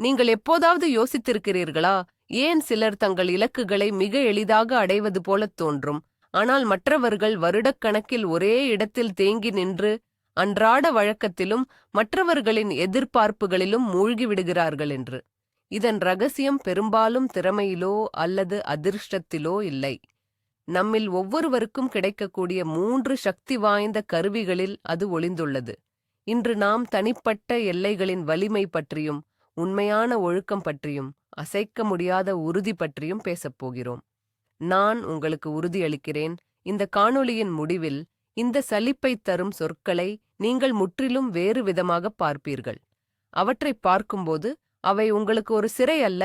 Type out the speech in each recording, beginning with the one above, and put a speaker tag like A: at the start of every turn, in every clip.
A: நீங்கள் எப்போதாவது யோசித்திருக்கிறீர்களா? ஏன் சிலர் தங்கள் இலக்குகளை மிக எளிதாக அடைவது போலத் தோன்றும்? ஆனால் மற்றவர்கள் வருடக்கணக்கில் ஒரே இடத்தில் தேங்கி நின்று அன்றாட வழக்கத்திலும் மற்றவர்களின் எதிர்பார்ப்புகளிலும் மூழ்கிவிடுகிறார்கள் என்று. இதன் ரகசியம் பெரும்பாலும் திறமையிலோ அல்லது அதிர்ஷ்டத்திலோ இல்லை. நம்மில் ஒவ்வொருவருக்கும் கிடைக்கக்கூடிய மூன்று சக்தி வாய்ந்த கருவிகளில் அது ஒளிந்துள்ளது. இன்று நாம் தனிப்பட்ட எல்லைகளின் வலிமை பற்றியும் உண்மையான ஒழுக்கம் பற்றியும் அசைக்க முடியாத உறுதி பற்றியும் பேசப் போகிறோம். நான் உங்களுக்கு உறுதியளிக்கிறேன் இந்த காணொளியின் முடிவில் இந்த சலிப்பைத் தரும் சொற்களை நீங்கள் முற்றிலும் வேறு விதமாக பார்ப்பீர்கள். அவற்றைப் பார்க்கும்போது அவை உங்களுக்கு ஒரு சிறை அல்ல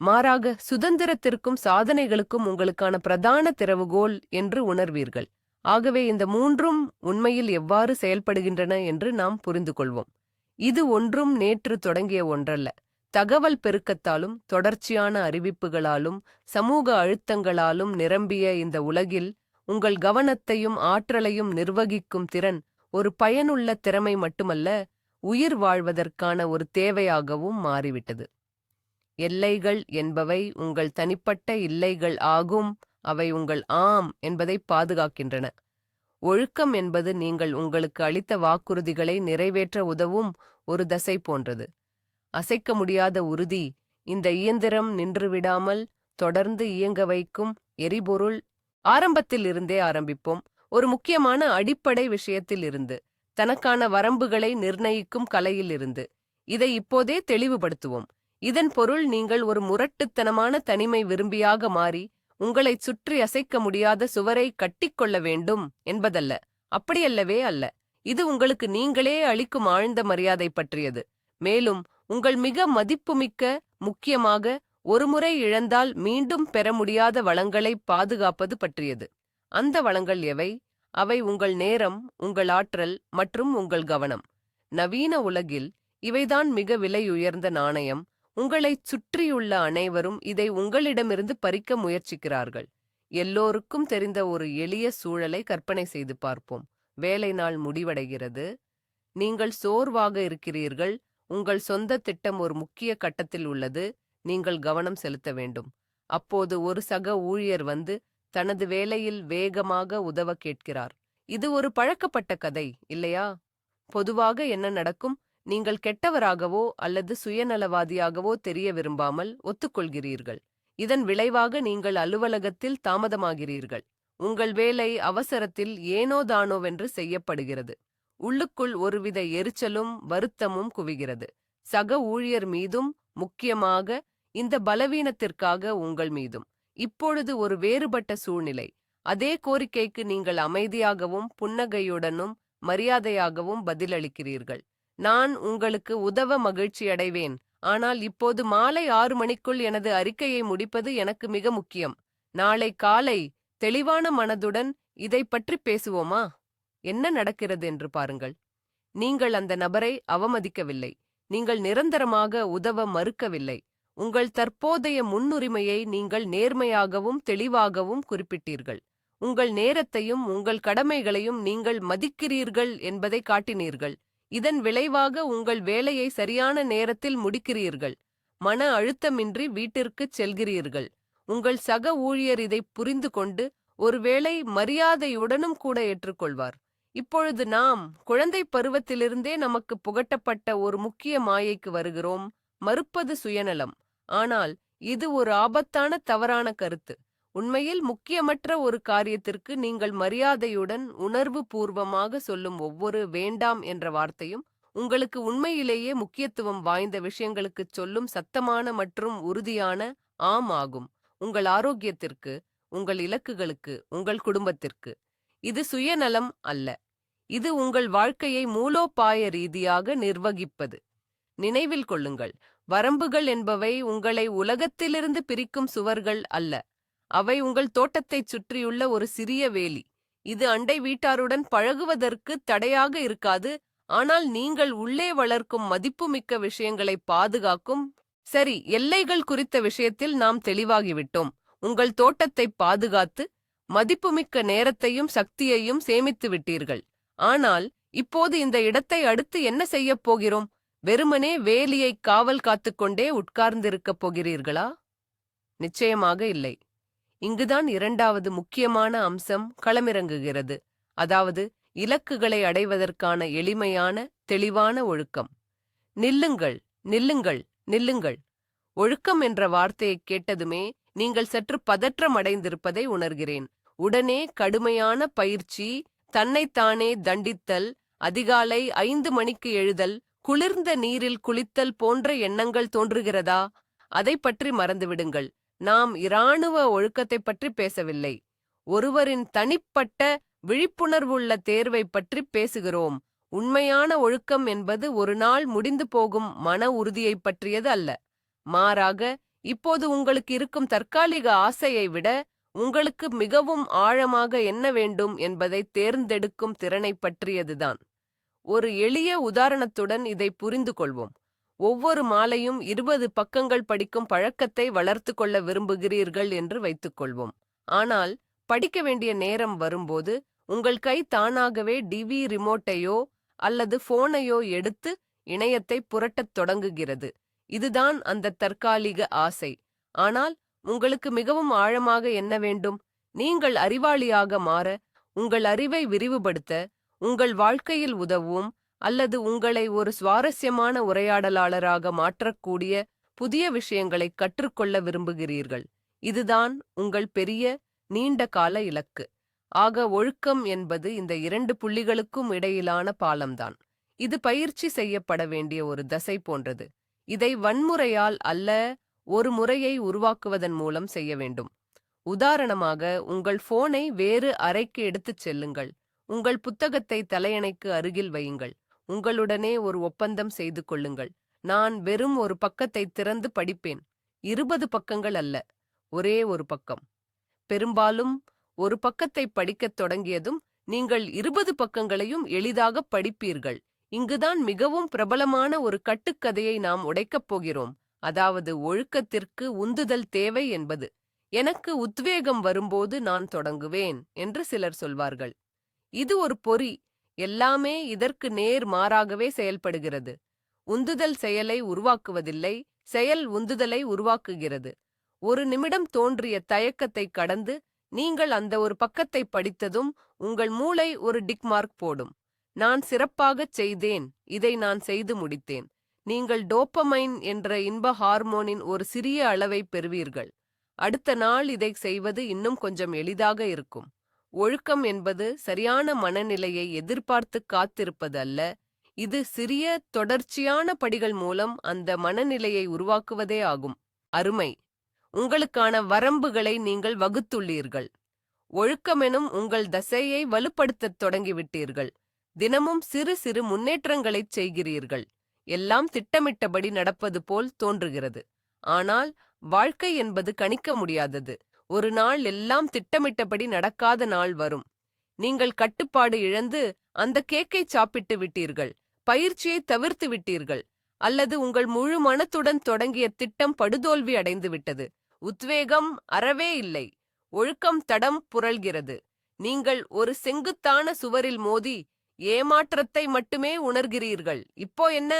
A: மாறாக சுதந்திரத்திற்கும் சாதனைகளுக்கும் உங்களுக்கான பிரதான திறவுகோல் என்று உணர்வீர்கள். ஆகவே இந்த மூன்றும் உண்மையில் எவ்வாறு செயல்படுகின்றன என்று நாம் புரிந்து கொள்வோம் இது ஒன்றும் நேற்று தொடங்கிய ஒன்றல்ல. தகவல் பெருக்கத்தாலும் தொடர்ச்சியான அறிவிப்புகளாலும் சமூக அழுத்தங்களாலும் நிரம்பிய இந்த உலகில் உங்கள் கவனத்தையும் ஆற்றலையும் நிர்வகிக்கும் திறன் ஒரு பயனுள்ள திறமை மட்டுமல்ல உயிர் வாழ்வதற்கான ஒரு தேவையாகவும் மாறிவிட்டது. எல்லைகள் என்பவை உங்கள் தனிப்பட்ட இல்லைகள் ஆகும் அவை உங்கள் ஆம் என்பதை பாதுகாக்கின்றன. ஒழுக்கம் என்பது நீங்கள் உங்களுக்கு அளித்த வாக்குறுதிகளை நிறைவேற்ற உதவும் ஒரு தசை போன்றது. அசைக்க முடியாத உறுதி இந்த இயந்திரம் நின்றுவிடாமல் தொடர்ந்து இயங்க வைக்கும் எரிபொருள் ஆரம்பத்தில் இருந்தே ஆரம்பிப்போம். ஒரு முக்கியமான அடிப்படை விஷயத்தில் இருந்து தனக்கான வரம்புகளை நிர்ணயிக்கும் கலையில் இருந்து இதை இப்போதே தெளிவுபடுத்துவோம். இதன் பொருள் நீங்கள் ஒரு முரட்டுத்தனமான தனிமை விரும்பியாக மாறி உங்களைச் சுற்றி அசைக்க முடியாத சுவரை கட்டிக்கொள்ள வேண்டும் என்பதல்ல. அப்படியல்லவே அல்ல. இது உங்களுக்கு நீங்களே அளிக்கும் ஆழ்ந்த மரியாதை பற்றியது. மேலும் உங்கள் மிக மதிப்புமிக்க முக்கியமாக ஒருமுறை இழந்தால் மீண்டும் பெற முடியாத வளங்களை பாதுகாப்பது பற்றியது. அந்த வளங்கள் எவை? அவை உங்கள் நேரம் உங்கள் ஆற்றல் மற்றும் உங்கள் கவனம். நவீன உலகில் இவைதான் மிக விலையுயர்ந்த நாணயம். உங்களைச் சுற்றியுள்ள அனைவரும் இதை உங்களிடமிருந்து பறிக்க முயற்சிக்கிறார்கள். எல்லோருக்கும் தெரிந்த ஒரு எளிய சூழலை கற்பனை செய்து பார்ப்போம். வேலை நாள் முடிவடைகிறது. நீங்கள் சோர்வாக இருக்கிறீர்கள். உங்கள் சொந்த திட்டம் ஒரு முக்கிய கட்டத்தில் உள்ளது. நீங்கள் கவனம் செலுத்த வேண்டும். அப்போது ஒரு சக ஊழியர் வந்து தனது வேலையில் வேகமாக உதவ கேட்கிறார். இது ஒரு பழக்கப்பட்ட கதை இல்லையா? பொதுவாக என்ன நடக்கும்? நீங்கள் கெட்டவராகவோ அல்லது சுயநலவாதியாகவோ தெரிய விரும்பாமல் ஒத்துக்கொள்கிறீர்கள். இதன் விளைவாக நீங்கள் அலுவலகத்தில் தாமதமாகிறீர்கள். உங்கள் வேலை அவசரத்தில் ஏனோ தானோவென்று செய்யப்படுகிறது. உள்ளுக்குள் ஒருவித எரிச்சலும் வருத்தமும் குவிகிறது. சக ஊழியர் மீதும் முக்கியமாக இந்த பலவீனத்திற்காக உங்கள் மீதும். இப்பொழுது ஒரு வேறுபட்ட சூழ்நிலை. அதே கோரிக்கைக்கு நீங்கள் அமைதியாகவும் புன்னகையுடனும் மரியாதையாகவும் பதிலளிக்கிறீர்கள். நான் உங்களுக்கு உதவ மகிழ்ச்சியடைவேன். ஆனால் இப்போது மாலை ஆறு மணிக்குள் எனது அறிக்கையை முடிப்பது எனக்கு மிக முக்கியம். நாளை காலை தெளிவான மனதுடன் இதை பற்றி பேசுவோமா? என்ன நடக்கிறது என்று பாருங்கள். நீங்கள் அந்த நபரை அவமதிக்கவில்லை. நீங்கள் நிரந்தரமாக உதவ மறுக்கவில்லை. உங்கள் தற்போதைய முன்னுரிமையை நீங்கள் நேர்மையாகவும் தெளிவாகவும் குறிப்பிட்டீர்கள். உங்கள் நேரத்தையும் உங்கள் கடமைகளையும் நீங்கள் மதிக்கிறீர்கள் என்பதை காட்டினீர்கள். இதன் விளைவாக உங்கள் வேலையை சரியான நேரத்தில் முடிக்கிறீர்கள். மன அழுத்தமின்றி வீட்டிற்குச் செல்கிறீர்கள். உங்கள் சக ஊழியர் இதை புரிந்து கொண்டு ஒருவேளை மரியாதையுடனும் கூட ஏற்றுக்கொள்வார். இப்பொழுது நாம் குழந்தை பருவத்திலிருந்தே நமக்கு புகட்டப்பட்ட ஒரு முக்கிய மாயைக்கு வருகிறோம். மறுப்பது சுயநலம். ஆனால் இது ஒரு ஆபத்தான தவறான கருத்து. உண்மையில் முக்கியமற்ற ஒரு காரியத்திற்கு நீங்கள் மரியாதையுடன் உணர்வு பூர்வமாக சொல்லும் ஒவ்வொரு வேண்டாம் என்ற வார்த்தையும் உங்களுக்கு உண்மையிலேயே முக்கியத்துவம் வாய்ந்த விஷயங்களுக்குச் சொல்லும் சத்தமான மற்றும் உறுதியான ஆம் ஆகும். உங்கள் ஆரோக்கியத்திற்கு உங்கள் இலக்குகளுக்கு உங்கள் குடும்பத்திற்கு. இது சுயநலம் அல்ல. இது உங்கள் வாழ்க்கையை மூலோபாய ரீதியாக நிர்வகிப்பது. நினைவில் கொள்ளுங்கள். வரம்புகள் என்பவை உங்களை உலகத்திலிருந்து பிரிக்கும் சுவர்கள் அல்ல. அவை உங்கள் தோட்டத்தைச் சுற்றியுள்ள ஒரு சிறிய வேலி. இது அண்டை வீட்டாருடன் பழகுவதற்கு தடையாக இருக்காது ஆனால் நீங்கள் உள்ளே வளர்க்கும் மதிப்புமிக்க விஷயங்களை பாதுகாக்கும். சரி எல்லைகள் குறித்த விஷயத்தில் நாம் தெளிவாகிவிட்டோம். உங்கள் தோட்டத்தை பாதுகாத்து மதிப்புமிக்க நேரத்தையும் சக்தியையும் சேமித்து விட்டீர்கள். ஆனால் இப்போது இந்த இடத்தை அடுத்து என்ன செய்யப் போகிறோம்? வெறுமனே வேலியை காவல் காத்துக்கொண்டே உட்கார்ந்திருக்கப் போகிறீர்களா? நிச்சயமாக இல்லை. இங்குதான் இரண்டாவது முக்கியமான அம்சம் களமிறங்குகிறது. அதாவது இலக்குகளை அடைவதற்கான எளிமையான தெளிவான ஒழுக்கம். நில்லுங்கள் நில்லுங்கள் நில்லுங்கள். ஒழுக்கம் என்ற வார்த்தையைக் கேட்டதுமே நீங்கள் சற்று பதற்றம் அடைந்திருப்பதை உணர்கிறேன். உடனே கடுமையான பயிற்சி தன்னைத்தானே தண்டித்தல் அதிகாலை ஐந்து மணிக்கு எழுதல் குளிர்ந்த நீரில் குளித்தல் போன்ற எண்ணங்கள் தோன்றுகிறதா? அதை பற்றி மறந்துவிடுங்கள். நாம் இராணுவ ஒழுக்கத்தைப் பற்றி பேசவில்லை. ஒருவரின் தனிப்பட்ட விழிப்புணர்வுள்ள தேர்வை பற்றி பேசுகிறோம். உண்மையான ஒழுக்கம் என்பது ஒரு நாள் முடிந்து போகும் மன உறுதியைப் பற்றியது அல்ல. மாறாக இப்போது உங்களுக்கு இருக்கும் தற்காலிக ஆசையை விட உங்களுக்கு மிகவும் ஆழமாக என்ன வேண்டும் என்பதை தேர்ந்தெடுக்கும் திறனைப் பற்றியதுதான். ஒரு எளிய உதாரணத்துடன் இதை புரிந்து கொள்வோம் ஒவ்வொரு மாலையும் இருபது பக்கங்கள் படிக்கும் பழக்கத்தை வளர்த்து கொள்ள விரும்புகிறீர்கள் என்று வைத்துக்கொள்வோம். ஆனால் படிக்க வேண்டிய நேரம் வரும்போது உங்கள் கை தானாகவே டிவி ரிமோட்டையோ அல்லது போனையோ எடுத்து இணையத்தை புரட்டத் தொடங்குகிறது. இதுதான் அந்த தற்காலிக ஆசை. ஆனால் உங்களுக்கு மிகவும் ஆழமாக என்ன வேண்டும்? நீங்கள் அறிவாளியாக மாற உங்கள் அறிவை விரிவுபடுத்த உங்கள் வாழ்க்கையில் உதவும் அல்லது உங்களை ஒரு சுவாரஸ்யமான உரையாடலாளராக மாற்றக்கூடிய புதிய விஷயங்களை கற்றுக்கொள்ள விரும்புகிறீர்கள். இதுதான் உங்கள் பெரிய நீண்ட கால இலக்கு. ஆக ஒழுக்கம் என்பது இந்த இரண்டு புள்ளிகளுக்கும் இடையிலான பாலம்தான். இது பயிற்சி செய்யப்பட வேண்டிய ஒரு தசை போன்றது. இதை வன்முறையால் அல்ல ஒரு முறையை உருவாக்குவதன் மூலம் செய்ய வேண்டும். உதாரணமாக உங்கள் போனை வேறு அறைக்கு எடுத்துச் செல்லுங்கள். உங்கள் புத்தகத்தை தலையணைக்கு அருகில் வையுங்கள். உங்களுடனே ஒரு ஒப்பந்தம் செய்து கொள்ளுங்கள். நான் வெறும் ஒரு பக்கத்தை திறந்து படிப்பேன். இருபது பக்கங்கள் அல்ல ஒரே ஒரு பக்கம். பெரும்பாலும் ஒரு பக்கத்தை படிக்கத் தொடங்கியதும் நீங்கள் இருபது பக்கங்களையும் எளிதாக படிப்பீர்கள். இங்குதான் மிகவும் பிரபலமான ஒரு கட்டுக்கதையை நாம் உடைக்கப் போகிறோம். அதாவது ஒழுக்கத்திற்கு உந்துதல் தேவை என்பது. எனக்கு உத்வேகம் வரும்போது நான் தொடங்குவேன் என்று சிலர் சொல்வார்கள். இது ஒரு பொறி. எல்லாமே இதற்கு நேர் மாறாகவே செயல்படுகிறது. உந்துதல் செயலை உருவாக்குவதில்லை செயல் உந்துதலை உருவாக்குகிறது. ஒரு நிமிடம் தோன்றிய தயக்கத்தை கடந்து நீங்கள் அந்த ஒரு பக்கத்தை படித்ததும் உங்கள் மூளை ஒரு டிக்மார்க் போடும். நான் சிறப்பாகச் செய்தேன் இதை நான் செய்து முடித்தேன். நீங்கள் டோப்பமைன் என்ற இன்ப ஹார்மோனின் ஒரு சிறிய அளவை பெறுவீர்கள். அடுத்த நாள் இதை செய்வது இன்னும் கொஞ்சம் எளிதாக இருக்கும். ஒழுக்கம் என்பது சரியான மனநிலையை எதிர்பார்த்து காத்திருப்பது அல்ல இது சிறிய தொடர்ச்சியான படிகள் மூலம் அந்த மனநிலையை உருவாக்குவதே ஆகும். அருமை. உங்களுக்கான வரம்புகளை நீங்கள் வகுத்துள்ளீர்கள். ஒழுக்கமெனும் உங்கள் தசையை வலுப்படுத்தத் தொடங்கிவிட்டீர்கள். தினமும் சிறு சிறு முன்னேற்றங்களைச் செய்கிறீர்கள். எல்லாம் திட்டமிட்டபடி நடப்பது போல் தோன்றுகிறது. ஆனால் வாழ்க்கை என்பது கணிக்க முடியாதது. ஒரு நாள் எல்லாம் திட்டமிட்டபடி நடக்காத நாள் வரும். நீங்கள் கட்டுப்பாடு இழந்து அந்த கேக்கை சாப்பிட்டு விட்டீர்கள் பயிற்சியை தவிர்த்து விட்டீர்கள் அல்லது உங்கள் முழு மனத்துடன் தொடங்கிய திட்டம் படுதோல்வி அடைந்து விட்டது. உத்வேகம் அறவே இல்லை. ஒழுக்கம் தடம் புரள்கிறது. நீங்கள் ஒரு செங்குத்தான சுவரில் மோதி ஏமாற்றத்தை மட்டுமே உணர்கிறீர்கள். இப்போ என்ன?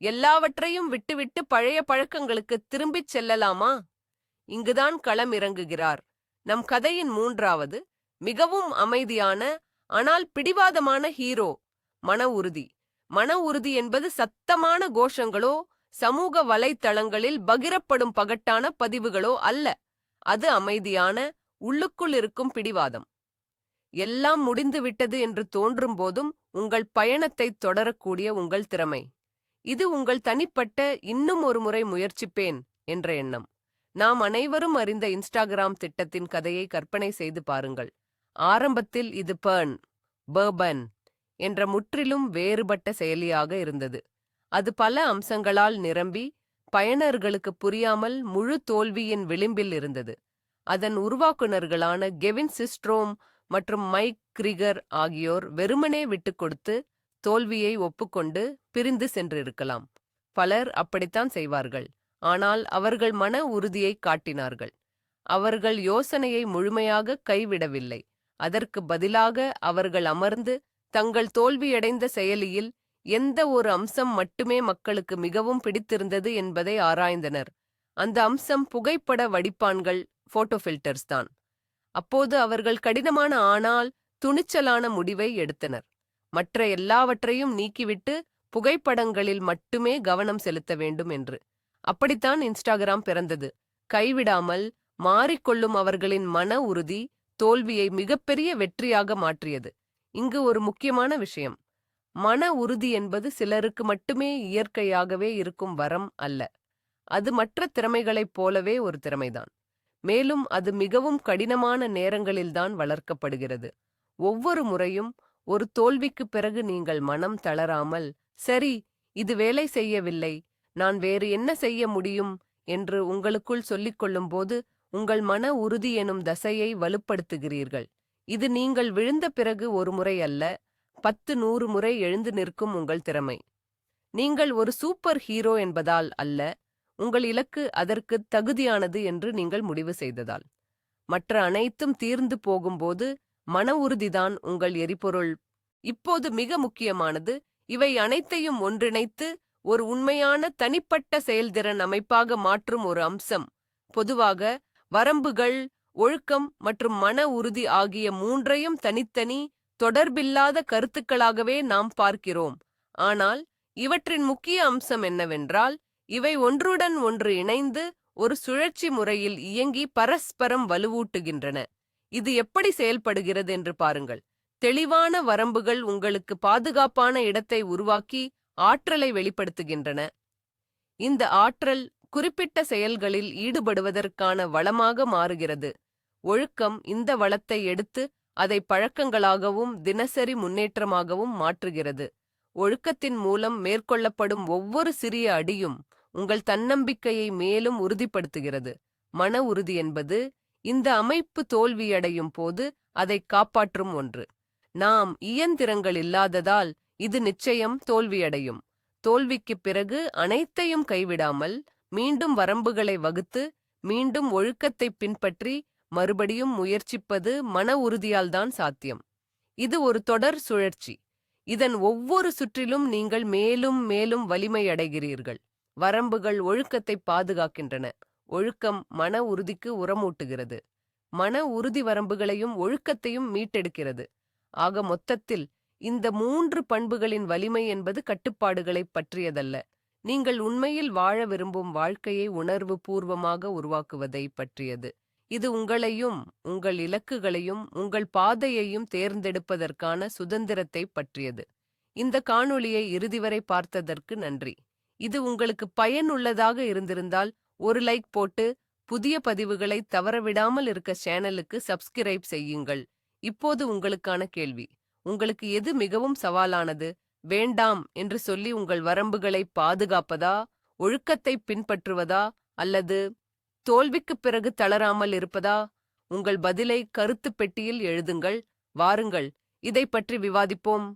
A: எல்லாவற்றையும் விட்டுவிட்டு பழைய பழக்கங்களுக்கு திரும்பிச் செல்லலாமா? இங்குதான் களம் இறங்குகிறார். நம் கதையின் மூன்றாவது மிகவும் அமைதியான ஆனால் பிடிவாதமான ஹீரோ மன உறுதி. மன உறுதி என்பது சத்தமான கோஷங்களோ சமூக வலைத்தளங்களில் பகிரப்படும் பகட்டான பதிவுகளோ அல்ல. அது அமைதியான உள்ளுக்குள் இருக்கும் பிடிவாதம். எல்லாம் முடிந்துவிட்டது என்று தோன்றும் போதும் உங்கள் பயணத்தை தொடரக்கூடிய உங்கள் திறமை. இது உங்கள் தனிப்பட்ட இன்னும் ஒரு முறை முயற்சிப்பேன் என்ற எண்ணம். நாம் அனைவரும் அறிந்த இன்ஸ்டாகிராம் திட்டத்தின் கதையை கற்பனை செய்து பாருங்கள். ஆரம்பத்தில் இது பர்ன் பர்பன் என்ற முற்றிலும் வேறுபட்ட செயலியாக இருந்தது. அது பல அம்சங்களால் நிரம்பி பயனர்களுக்கு புரியாமல் முழு தோல்வியின் விளிம்பில் இருந்தது. அதன் உருவாக்குநர்களான கெவின் சிஸ்ட்ரோம் மற்றும் மைக் கிரிகர் ஆகியோர் வெறுமனே விட்டுக் கொடுத்து தோல்வியை ஒப்புக்கொண்டு பிரிந்து சென்றிருக்கலாம். பலர் அப்படித்தான் செய்வார்கள். ஆனால் அவர்கள் மன உறுதியை காட்டினார்கள். அவர்கள் யோசனையை முழுமையாக கைவிடவில்லை. அதற்கு பதிலாக அவர்கள் அமர்ந்து தங்கள் தோல்வியடைந்த செயலியில் எந்த ஒரு அம்சம் மட்டுமே மக்களுக்கு மிகவும் பிடித்திருந்தது என்பதை ஆராய்ந்தனர். அந்த அம்சம் புகைப்பட வடிப்பான்கள் போட்டோ ஃபில்டர்ஸ் தான். அப்போது அவர்கள் கடினமான ஆனால் துணிச்சலான முடிவை எடுத்தனர். மற்ற எல்லாவற்றையும் நீக்கிவிட்டு புகைப்படங்களில் மட்டுமே கவனம் செலுத்த வேண்டும் என்று. அப்படித்தான் இன்ஸ்டாகிராம் பிறந்தது. கைவிடாமல் மாறிக்கொள்ளும் அவர்களின் மன உறுதி தோல்வியை மிகப்பெரிய வெற்றியாக மாற்றியது. இங்கு ஒரு முக்கியமான விஷயம். மன உறுதி என்பது சிலருக்கு மட்டுமே இயற்கையாகவே இருக்கும் வரம் அல்ல. அது மற்ற திறமைகளைப் போலவே ஒரு திறமைதான். மேலும் அது மிகவும் கடினமான நேரங்களில்தான் வளர்க்கப்படுகிறது. ஒவ்வொரு முறையும் ஒரு தோல்விக்குப் பிறகு நீங்கள் மனம் தளராமல் சரி இது வேலை செய்யவில்லை நான் வேறு என்ன செய்ய முடியும்? என்று உங்களுக்குள் சொல்லிக் கொள்ளும்போது உங்கள் மன உறுதி எனும் தசையை வலுப்படுத்துகிறீர்கள். இது நீங்கள் விழுந்த பிறகு ஒரு முறை அல்ல பத்து நூறு முறை எழுந்து நிற்கும் உங்கள் திறமை. நீங்கள் ஒரு சூப்பர் ஹீரோ என்பதால் அல்ல உங்கள் இலக்கு அதற்கு தகுதியானது என்று நீங்கள் முடிவு செய்ததால். மற்ற அனைத்தும் தீர்ந்து போகும்போது மன உறுதிதான் உங்கள் எரிபொருள். இப்போது மிக முக்கியமானது இவை அனைத்தையும் ஒன்றிணைத்து ஒரு உண்மையான தனிப்பட்ட செயல்திறன் அமைப்பாக மாற்றும் ஒரு அம்சம். பொதுவாக வரம்புகள் ஒழுக்கம் மற்றும் மன உறுதி ஆகிய மூன்றையும் தனித்தனி தொடர்பில்லாத கருத்துக்களாகவே நாம் பார்க்கிறோம். ஆனால் இவற்றின் முக்கிய அம்சம் என்னவென்றால் இவை ஒன்றுடன் ஒன்று இணைந்து ஒரு சுழற்சி முறையில் இயங்கி பரஸ்பரம் வலுவூட்டுகின்றன. இது எப்படி செயல்படுகிறது என்று பாருங்கள். தெளிவான வரம்புகள் உங்களுக்கு பாதுகாப்பான இடத்தை உருவாக்கி ஆற்றலை வெளிப்படுத்துகின்றன. இந்த ஆற்றல் குறிப்பிட்ட செயல்களில் ஈடுபடுவதற்கான வளமாக மாறுகிறது. ஒழுக்கம் இந்த வளத்தை எடுத்து அதை பழக்கங்களாகவும் தினசரி முன்னேற்றமாகவும் மாற்றுகிறது. ஒழுக்கத்தின் மூலம் மேற்கொள்ளப்படும் ஒவ்வொரு சிறிய அடியும் உங்கள் தன்னம்பிக்கையை மேலும் உறுதிப்படுத்துகிறது. மன உறுதி என்பது இந்த அமைப்பு தோல்வியடையும் போது அதை காப்பாற்றும் ஒன்று. நாம் இயந்திரங்கள் இல்லாததால் இது நிச்சயம் தோல்வியடையும். தோல்விக்குப் பிறகு அனைத்தையும் கைவிடாமல் மீண்டும் வரம்புகளை வகுத்து மீண்டும் ஒழுக்கத்தை பின்பற்றி மறுபடியும் முயற்சிப்பது மன உறுதியால்தான் சாத்தியம். இது ஒரு தொடர் சுழற்சி. இதன் ஒவ்வொரு சுற்றிலும் நீங்கள் மேலும் மேலும் வலிமையடைகிறீர்கள். வரம்புகள் ஒழுக்கத்தை பாதுகாக்கின்றன. ஒழுக்கம் மன உறுதிக்கு உரமூட்டுகிறது. மன உறுதி வரம்புகளையும் ஒழுக்கத்தையும் மீட்டெடுக்கிறது. ஆக மொத்தத்தில் இந்த மூன்று பண்புகளின் வலிமை என்பது கட்டுப்பாடுகளைப் பற்றியதல்ல. நீங்கள் உண்மையில் வாழ விரும்பும் வாழ்க்கையை உணர்வு பூர்வமாக உருவாக்குவதை பற்றியது. இது உங்களையும் உங்கள் இலக்குகளையும் உங்கள் பாதையையும் தேர்ந்தெடுப்பதற்கான சுதந்திரத்தை பற்றியது. இந்த காணொளியை இறுதிவரை பார்த்ததற்கு நன்றி. இது உங்களுக்கு பயனுள்ளதாக இருந்திருந்தால் ஒரு லைக் போட்டு புதிய பதிவுகளை தவறவிடாமல் இருக்க சேனலுக்கு சப்ஸ்கிரைப் செய்யுங்கள். இப்போது உங்களுக்கான கேள்வி. உங்களுக்கு எது மிகவும் சவாலானது? வேண்டாம் என்று சொல்லி உங்கள் வரம்புகளை பாதுகாப்பதா? ஒழுக்கத்தை பின்பற்றுவதா? அல்லது தோல்விக்குப் பிறகு தளராமல் இருப்பதா? உங்கள் பதிலை கருத்துப் பெட்டியில் எழுதுங்கள். வாருங்கள். இதை பற்றி விவாதிப்போம்.